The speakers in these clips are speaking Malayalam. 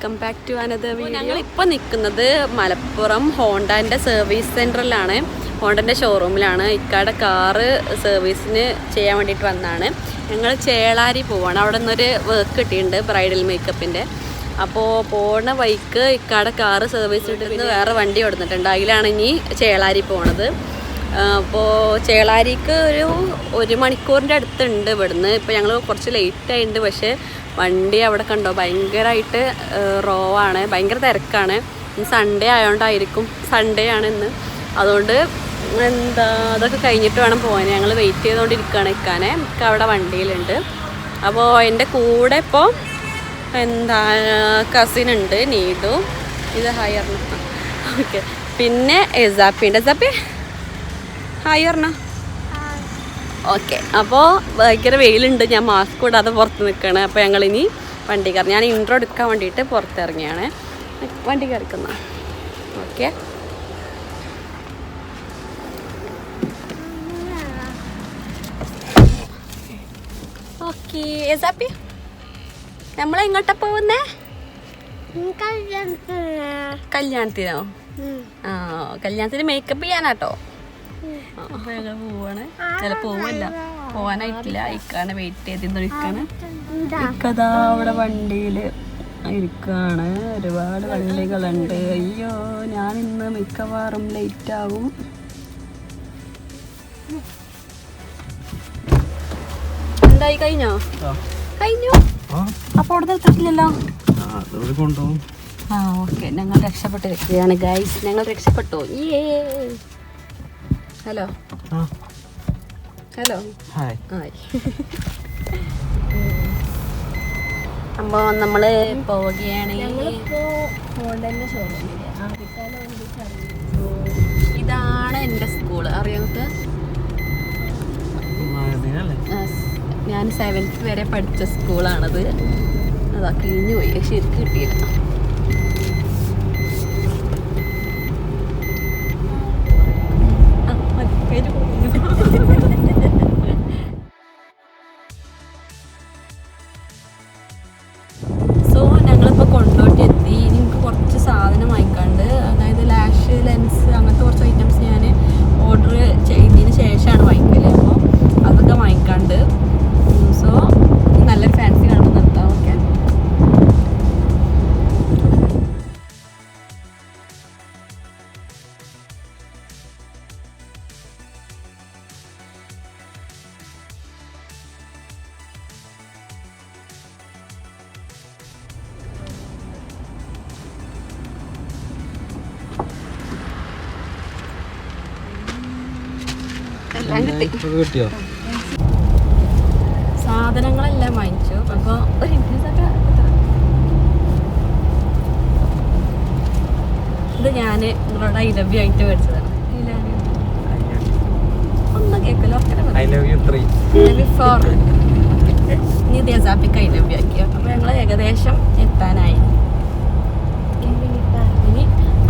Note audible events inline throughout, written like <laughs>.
വെൽക്കം ബാക്ക് ടു അനദർ ഞങ്ങൾ ഇപ്പോൾ നിൽക്കുന്നത് മലപ്പുറം ഹോണ്ടന്റെ സർവീസ് സെന്ററിലാണ് ഹോണ്ടന്റെ ഷോറൂമിലാണ്. ഇക്കാടെ കാറ് സർവീസിന് ചെയ്യാൻ വേണ്ടിയിട്ട് വന്നതാണ് ഞങ്ങൾ ചേളാരി പോവാണ്. അവിടെ നിന്നൊരു വർക്ക് കിട്ടിയിട്ടുണ്ട് ബ്രൈഡൽ മേക്കപ്പിന്റെ അപ്പോൾ പോണ വൈക്ക് ഇക്കാടെ കാറ് സർവീസ് ഇട്ടിരുന്ന് വേറെ വണ്ടി കൊടുത്തിട്ടുണ്ട് അതിലാണ് ഇനി ചേളാരി പോണത്. അപ്പോൾ ചേളാരിക്ക് ഒരു ഒരു മണിക്കൂറിന്റെ അടുത്തുണ്ട് ഇവിടുന്ന്. ഇപ്പോൾ ഞങ്ങൾ കുറച്ച് ലേറ്റ് ആയിട്ടുണ്ട്. പക്ഷേ വണ്ടി അവിടെ കണ്ടോ? ഭയങ്കരമായിട്ട് റോ ആണ് ഭയങ്കര തിരക്കാണ്. സൺഡേ ആയതുകൊണ്ടായിരിക്കും സൺഡേ ആണ് ഇന്ന്. അതുകൊണ്ട് എന്താ അതൊക്കെ കഴിഞ്ഞിട്ട് വേണം പോകാൻ ഞങ്ങൾ വെയിറ്റ് ചെയ്തുകൊണ്ടിരിക്കുകയാണ് ഇക്കാനെ. ഇക്ക അവിടെ വണ്ടിയിലുണ്ട്. അപ്പോൾ എന്റെ കൂടെ ഇപ്പോൾ എന്താ കസിൻ ഉണ്ട് നീതു. ഇത് ഹയർ ഓക്കെ പിന്നെ എസാപ്പി ഉണ്ട്. എസാപ്പി? Hi okay. അപ്പോൾ ഭയങ്കര വെയിലുണ്ട് ഞാൻ മാസ്ക് ഇടാതെ പുറത്ത് നിൽക്കുകയാണ് അപ്പോൾ ഞങ്ങൾ ഇനി വണ്ടി കയറി ഞാൻ ഇൻട്രോ എടുക്കാൻ വേണ്ടിയിട്ട് പുറത്തിറങ്ങിയാണ്. വണ്ടി കയറിക്കുന്ന. ഓക്കെ. ഓക്കെ. എസാപ്പി നമ്മൾ എങ്ങോട്ടാ പോകുന്നേ? കല്യാണത്തിനോ. ആ കല്യാണത്തിന് മേക്കപ്പ് ചെയ്യാനാട്ടോ. ആ, അപ്പൊ ഞങ്ങൾ പോവാണ്. ചില പോവല്ല. പോവാനായിട്ടില്ല. ഇക്കാണ് വെയിറ്റ് ചെയ്തിരിക്കാണ് ഇക്കതാ അവിടെ വണ്ടിയിൽ ഇരിക്കാണ്. ഒരുപാട് വണ്ടികളുണ്ട്. അയ്യോ ഞാൻ ഇന്ന് മിക്കവാറും ലേറ്റ് ആവും. എന്തായി കഴിഞ്ഞോ? കഴിഞ്ഞു? അപ്പൊ അവിടെ നിർത്തിട്ടില്ലല്ലോ കൊണ്ടുപോകും. ആ ഓക്കെ ഞങ്ങൾ ഗൈസ് ഞങ്ങൾ രക്ഷപ്പെട്ടു. ഏ ഹലോ ഹലോ ഹായ് ഹായ് അപ്പോൾ നമ്മൾ പോവുകയാണ്. ഇതാണ് എന്റെ സ്കൂൾ അറിയാത്ത ഞാൻ സെവൻത്ത് വരെ പഠിച്ച സ്കൂളാണത് അതാ കഴിഞ്ഞു പോയി ശരിക്കും കിട്ടിയില്ല. Thank <laughs> you. കിട്ടിയോ? സാധനങ്ങളെല്ലാം വാങ്ങിച്ചു. അപ്പോൾ ഒരു ഇത് ഞാൻ നിങ്ങളോട് ഐ ലവ് യു ആയിട്ട് മേടിച്ചതാണ്. ഒന്നും കേൾക്കല്ലോ I love you three four ഇനി ദേസാപ്പിക്ക് ഐ ലവ് യു ആക്കിയോ? അപ്പോൾ ഞങ്ങൾ ഏകദേശം എത്താനായി.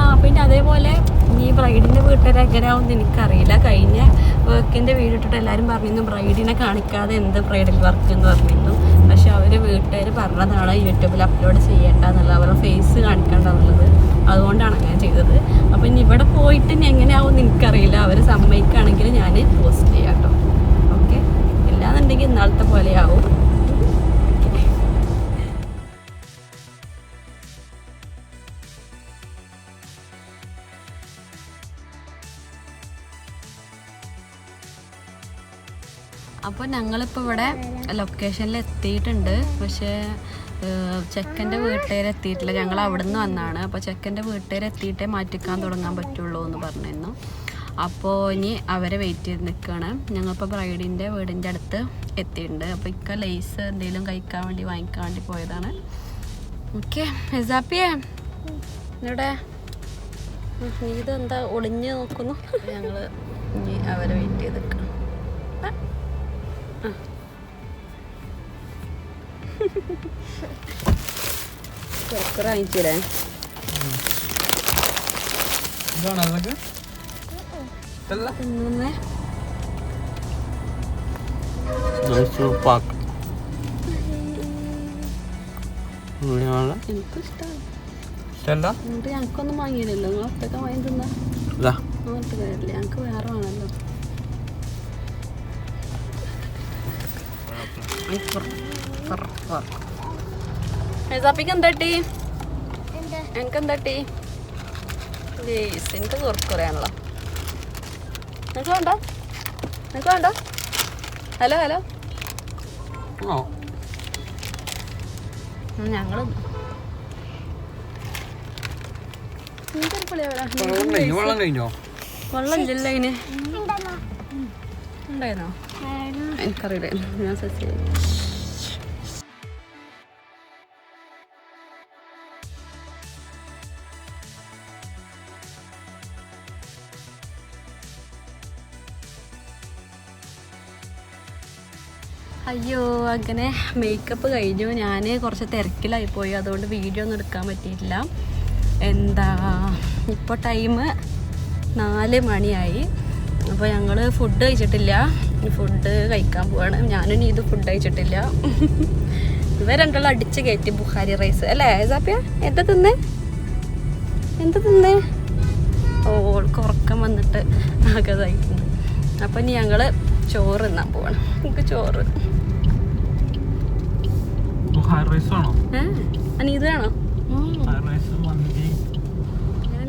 ആ പിന്നെ അതേപോലെ ഈ ബ്രൈഡിന്റെ വീട്ടുകാർ എങ്ങനെയാവും എനിക്കറിയില്ല. കഴിഞ്ഞ വർക്കിന്റെ വീടിട്ടിട്ട് എല്ലാവരും പറഞ്ഞിരുന്നു ബ്രൈഡിനെ കാണിക്കാതെ എന്ത് ബ്രൈഡൽ വർക്ക് എന്ന് പറഞ്ഞിരുന്നു. പക്ഷെ അവർ വീട്ടുകാർ പറഞ്ഞതാണ് യൂട്യൂബിൽ അപ്ലോഡ് ചെയ്യേണ്ട എന്നുള്ള അവരുടെ ഫേസ് കാണിക്കേണ്ട എന്നുള്ളത് അതുകൊണ്ടാണ് ഞാൻ ചെയ്തത്. അപ്പം ഇനി ഇവിടെ പോയിട്ട് ഇനി എങ്ങനെയാവും എനിക്കറിയില്ല. അവർ സമ്മതിക്കുകയാണെങ്കിൽ ഞാൻ പോസ്റ്റ് ചെയ്യാം കേട്ടോ. ഓക്കെ ഇല്ലാന്നുണ്ടെങ്കിൽ ഇന്നാളത്തെ പോലെയാവും. അപ്പോൾ ഞങ്ങളിപ്പോൾ ഇവിടെ ലൊക്കേഷനിൽ എത്തിയിട്ടുണ്ട്. പക്ഷേ ചെക്കന്റെ വീട്ടുകാരെത്തിയിട്ടില്ല. ഞങ്ങൾ അവിടെ നിന്ന് വന്നാണ്. അപ്പോൾ ചെക്കന്റെ വീട്ടുകാരെത്തിയിട്ടേ മാറ്റിക്കാൻ തുടങ്ങാൻ പറ്റുള്ളൂ എന്ന് പറഞ്ഞിരുന്നു. അപ്പോൾ ഇനി അവരെ വെയിറ്റ് ചെയ്ത് നിൽക്കുകയാണ് ഞങ്ങളിപ്പോൾ ബ്രൈഡിന്റെ വീടിന്റെ അടുത്ത് എത്തിയിട്ടുണ്ട്. അപ്പോൾ ഇക്ക ലേസ് എന്തെങ്കിലും കഴിക്കാൻ വേണ്ടി വാങ്ങിക്കാൻ വേണ്ടി പോയതാണ്. ഓക്കെ എസാപ്പിയേ? ഇവിടെ ഇതെന്താ ഒളിഞ്ഞ് നോക്കുന്നു? ഞങ്ങൾ ഇനി അവരെ വെയിറ്റ് ചെയ്ത് നിൽക്കണം കുറക്കുറ വാങ്ങിച്ചില്ലേ മൈസൂർ പാക്ക് ഞങ്ങൾക്കൊന്നും വാങ്ങിയില്ലല്ലോ നിങ്ങൾ ഒറ്റയ്ക്ക് വാങ്ങി തിന്നാ ഞങ്ങൾക്ക് വേറെ വേണമല്ലോ മെസാപ്പിക്ക് എന്താട്ടി എനിക്ക് എന്താട്ടി ലേസ് എനിക്ക് കുറയാണല്ലോ നിനക്ക് വേണ്ട നിനക്ക് വേണ്ട ഹലോ ഹലോ ഓ ഞങ്ങൾ വെള്ളം ഇല്ലല്ലോ ഇനി ഉണ്ടായിരുന്നോ എനിക്കറിയില്ല. ഞാൻ സസ്യ അയ്യോ അങ്ങനെ മേക്കപ്പ് കഴിഞ്ഞു. ഞാൻ കുറച്ച് തിരക്കിലായി പോയി. അതുകൊണ്ട് വീഡിയോ ഒന്നും എടുക്കാൻ പറ്റിയിട്ടില്ല. എന്താ ഇപ്പോൾ ടൈം നാല് മണിയായി. അപ്പോൾ ഞങ്ങൾ ഫുഡ് കഴിച്ചിട്ടില്ല. ഫുഡ് കഴിക്കാൻ പോവാണ്. ഞാനും ഇത് ഫുഡ് കഴിച്ചിട്ടില്ല. ഇവ രണ്ടാളും അടിച്ച് കയറ്റി ബുഹാരി റൈസ് അല്ലേ സാപ്പിയ എന്താ തിന്നേ? എന്താ തിന്നേ? ഓൾക്ക് ഉറക്കം വന്നിട്ട് ആകെ ഇതായിട്ടുണ്ട് അപ്പം ഇനി ഞങ്ങൾ ചോറ് തിന്നാൻ പോവാണ്. നമുക്ക് ചോറ്.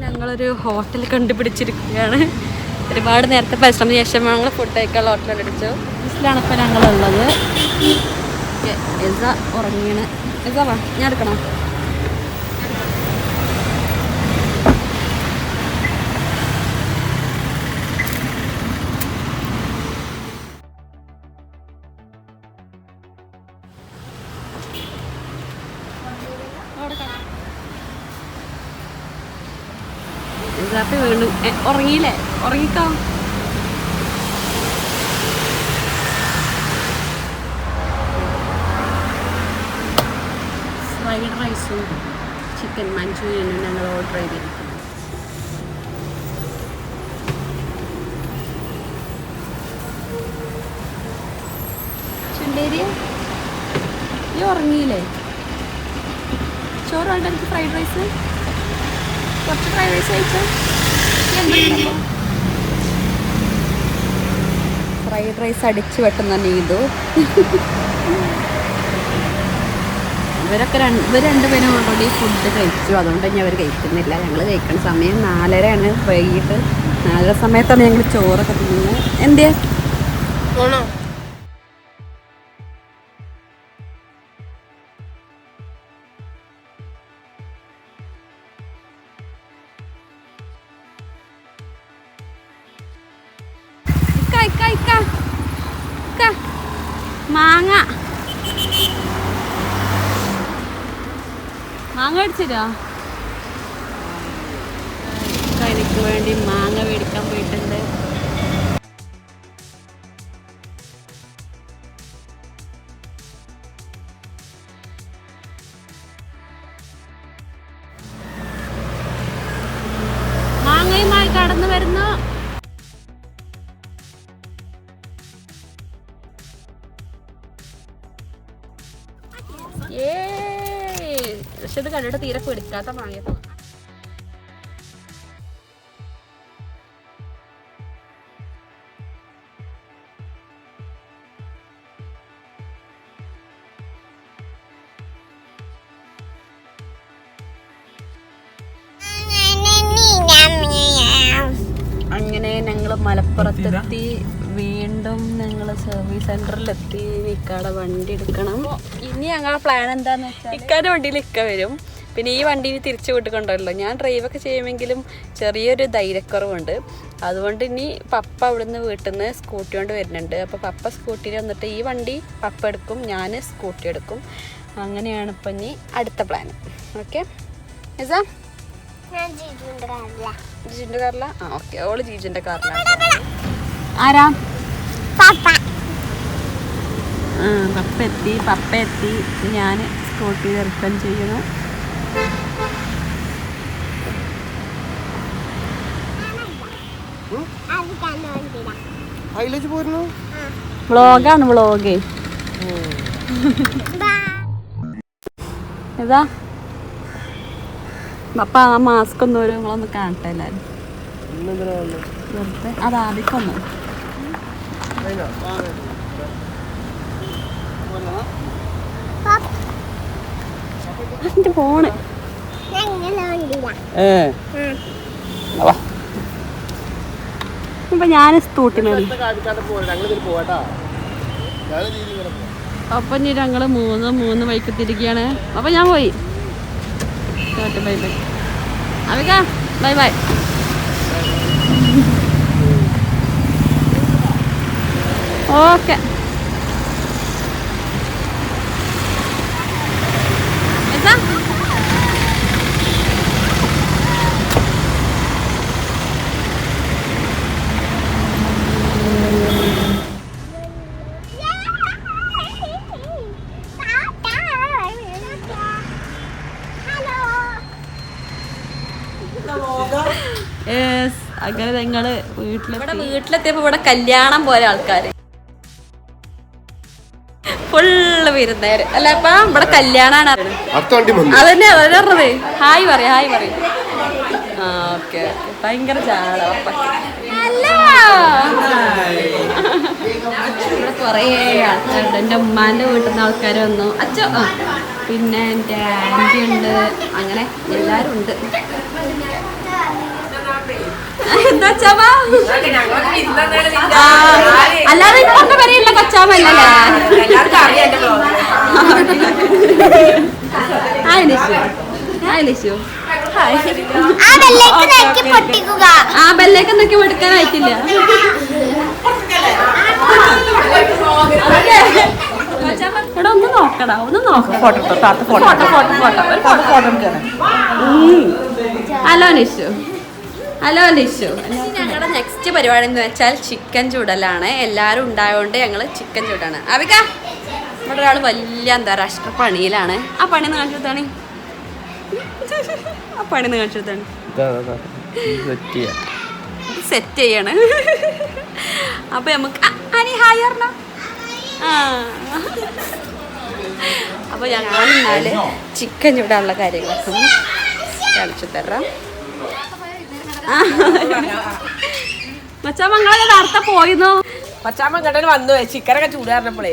ഞങ്ങളൊരു ഹോട്ടൽ കണ്ടുപിടിച്ചിരിക്കുകയാണ്. ഒരുപാട് നേരത്തെ പരിശ്രമത്തിന് ശേഷം ഞങ്ങൾ ഫുഡ് കഴിക്കാനുള്ള ഹോട്ടൽ കണ്ടുപിടിച്ചു ബസ്സിലാണ് ഇപ്പം ഞങ്ങളുള്ളത്. എസ ഉറങ്ങിയാണ് എസ വാ ഞാൻ എടുക്കണോ? ഇതാപ്പി വീണ്ടും ഉറങ്ങിയില്ലേ? ഉറങ്ങിക്കോ. ഫ്രൈഡ് റൈസും ചിക്കൻ മഞ്ചൂരിയനും ഞങ്ങൾ ഓർഡർ ചെയ്തിരിക്കുന്നു. ഉറങ്ങിയില്ലേ? ചോറ് വേണ്ട എനിക്ക് ഫ്രൈഡ് റൈസ്. കുറച്ച് ഫ്രൈഡ് റൈസ് കഴിച്ചോ ഫ്രൈഡ് റൈസ് അടിച്ചു വെട്ടുന്ന നീതു. ഇവരൊക്കെ രണ്ട് ഇവർ രണ്ടുപേരും ഓൾറെഡി ഫുഡ് കഴിച്ചു. അതുകൊണ്ട് തന്നെ അവർ കഴിക്കുന്നില്ല. ഞങ്ങൾ കഴിക്കുന്ന സമയം നാലരയാണ്. വൈകിട്ട് നാലര സമയത്താണ് ഞങ്ങൾ ചോറൊക്കെ തിന്നുന്നത്. എന്തിയാ? മാങ്ങ തീരെ പിടിക്കാത്ത മാങ്ങ അങ്ങനെ ഞങ്ങൾ മലപ്പുറത്തെത്തി വീണ്ടും ഞങ്ങൾ സർവീസ് സെന്ററിൽ സെന്ററിലെത്തി ഇക്കാടെ വണ്ടി എടുക്കണം. ഇനി ഞങ്ങളുടെ പ്ലാൻ എന്താന്ന് വെച്ചാൽ ഇക്കാന്റെ വണ്ടിയിൽ ഇക്ക വരും. പിന്നെ ഈ വണ്ടിയിൽ തിരിച്ചു വിട്ടുകൊണ്ടല്ലോ ഞാൻ ഡ്രൈവൊക്കെ ചെയ്യുമെങ്കിലും ചെറിയൊരു ധൈര്യക്കുറവുണ്ട്. അതുകൊണ്ട് ഇനി പപ്പ അവിടുന്ന് വീട്ടിൽ നിന്ന് സ്കൂട്ടി കൊണ്ട് വരുന്നുണ്ട്. അപ്പോൾ പപ്പ സ്കൂട്ടിയിൽ വന്നിട്ട് ഈ വണ്ടി പപ്പ എടുക്കും ഞാൻ സ്കൂട്ടി എടുക്കും. അങ്ങനെയാണ് ഇപ്പം ഇനി അടുത്ത പ്ലാൻ ഓക്കെ എസാ ജീജിന്റെ കാറില. ആ ഓക്കെ ഓൾ ജീജിന്റെ കാറിലാണ് ആരാ? പപ്പ. എത്തി പപ്പ എത്തി. ഞാൻ സ്കൂട്ടി ദർശനം ചെയ്യണം. അതിലേക്ക് പോരുന്നു? വ്ളോഗാണ് വ്ളോഗ് ഏതാ? അപ്പ ആ മാസ്ക് ഒന്നും ഒരു നിങ്ങളൊന്ന് കാണട്ടെ എല്ലാരും. വെറുതെ. അത് ആദ്യമൊന്നു എന്റെ ഫോണ് ഏ. ഇപ്പൊ ഞാൻ അപ്പൊ ഇനി ഞങ്ങൾ മൂന്ന് മൂന്ന് വൈക്ക് തിരികെയാണ്. അപ്പൊ ഞാൻ പോയി. Bye bye. Avika bye bye. Okay എന്താ യെസ് അങ്ങനെ ഞങ്ങൾ വീട്ടിൽ ഇവിടെ വീട്ടിലെത്തിയപ്പോ ഇവിടെ കല്യാണം പോലെ ആൾക്കാര്. ഫുള്ള് വിരുന്നേര് അല്ല അപ്പൊ ഇവിടെ കല്യാണാണ്. അതന്നെ അതന്നെ പറഞ്ഞത്. ഹായ് പറയും ഹായ് പറയും. ആ ഓക്കെ ഭയങ്കര ചാട ഇവിടെ കുറേ ആൾക്കാരുണ്ട്. എന്റെ ഉമ്മാന്റെ വീട്ടിൽ നിന്ന് ആൾക്കാർ വന്നു. അച്ഛ ആ പിന്നെ എന്റെ ആന്റി ഉണ്ട് അങ്ങനെ എല്ലാരും ഉണ്ട്. എന്താ അല്ലാതെ ഇപ്പൊക്കെ പറയില്ല കച്ചാമല്ലേ hi Lishu hi Lishu hi ആ ബെല്ലേക്ക് നോക്കി പൊട്ടിക്കുക. ആ ബെല്ലേക്ക് എന്തൊക്കെ എടുക്കാനായിട്ടില്ല എടാ ഒന്ന് നോക്കടാ ഒന്ന് നോക്ക. Photo photo photo photo photo ഒരു photo photo hello Nishu hello Nishu ഞങ്ങളുടെ നെക്സ്റ്റ് പരിപാടി എന്ന് വെച്ചാൽ ചിക്കൻ ചൂടലാണ്. എല്ലാവരും ഉണ്ടായതുകൊണ്ട് ഞങ്ങൾ ചിക്കൻ ചൂടാണ്. അവിക ഇവിടെ ഒരാൾ വലിയ അന്താരാഷ്ട്ര പണിയിലാണ്. ആ പണി ഒന്ന് കാണിച്ചെടുത്താണ് ആ പണി ഒന്ന് കാണിച്ചു കൊടുത്താണ് സെറ്റ് ചെയ്യാണ്. അപ്പൊ നമുക്ക് അനി ഹായ് പറഞ്ഞ ആ. അപ്പൊ ഞങ്ങൾ ചിക്കൻ ചൂടാനുള്ള കാര്യങ്ങളൊക്കെ കാണിച്ചു തരാം. മച്ചാ മങ്ങളെ നേരത്തെ പോയിരുന്നു പച്ചാമ്മ കണ്ടന് വന്നു ചിക്കനൊക്കെ ചൂടാറിനപ്പോഴേ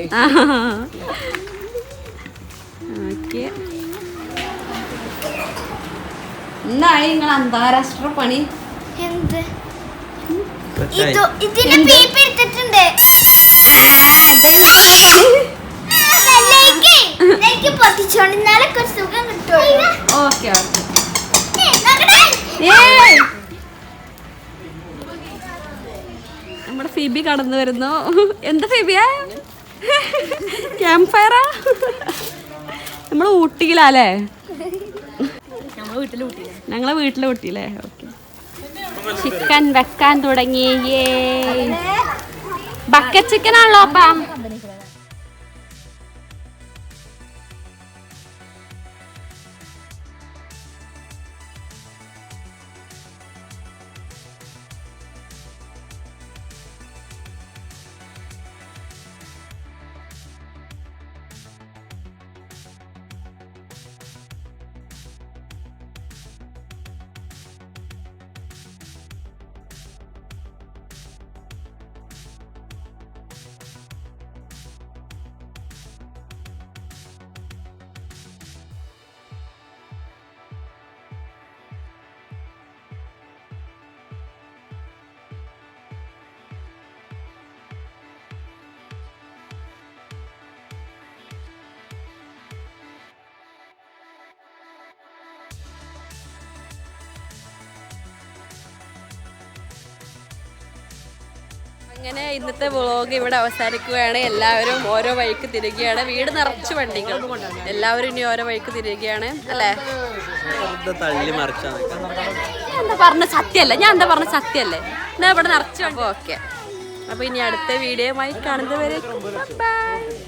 ഓക്കെ. എന്തായി നിങ്ങൾ അന്താരാഷ്ട്ര പണി? എന്ത്? ഇത് ഇതിന്റെ പീപ്പ് എടുത്തിട്ടുണ്ട് എനിക്ക്? പൊട്ടിച്ചോണ്ടിരുന്നാലേ ഒരു സുഖം കിട്ടുള്ളൂ. Okay okay. ഫിബി കടന്നു വരുന്നു. എന്താ ഫീബിയാ? ക്യാമ്പ് ഫയറാ നമ്മൾ ഊട്ടിയിലല്ലേ? ഞങ്ങളെ വീട്ടിലെ ഊട്ടിയില്ലേ? ഓക്കെ. ചിക്കൻ വെക്കാൻ തുടങ്ങി. ബക്കറ്റ് ചിക്കൻ ആണല്ലോ അപ്പാ. അങ്ങനെ ഇന്നത്തെ വ്ളോഗ് ഇവിടെ അവസാനിക്കുകയാണ്. എല്ലാവരും ഓരോ വഴിക്ക് തിരികെയാണ്. വീട് നിറച്ച് വണ്ടികൾ. എല്ലാവരും ഇനി ഓരോ വഴിക്ക് തിരികെയാണ്. അല്ലേ? എന്താ പറഞ്ഞ സത്യല്ലേ ഞാൻ എന്താ പറഞ്ഞ സത്യല്ലേ എന്നാ ഇവിടെ നിറച്ച് ഓക്കെ. അപ്പൊ ഇനി അടുത്ത വീഡിയോ വീഡിയോയുമായി കാണുന്നവരെ ബൈ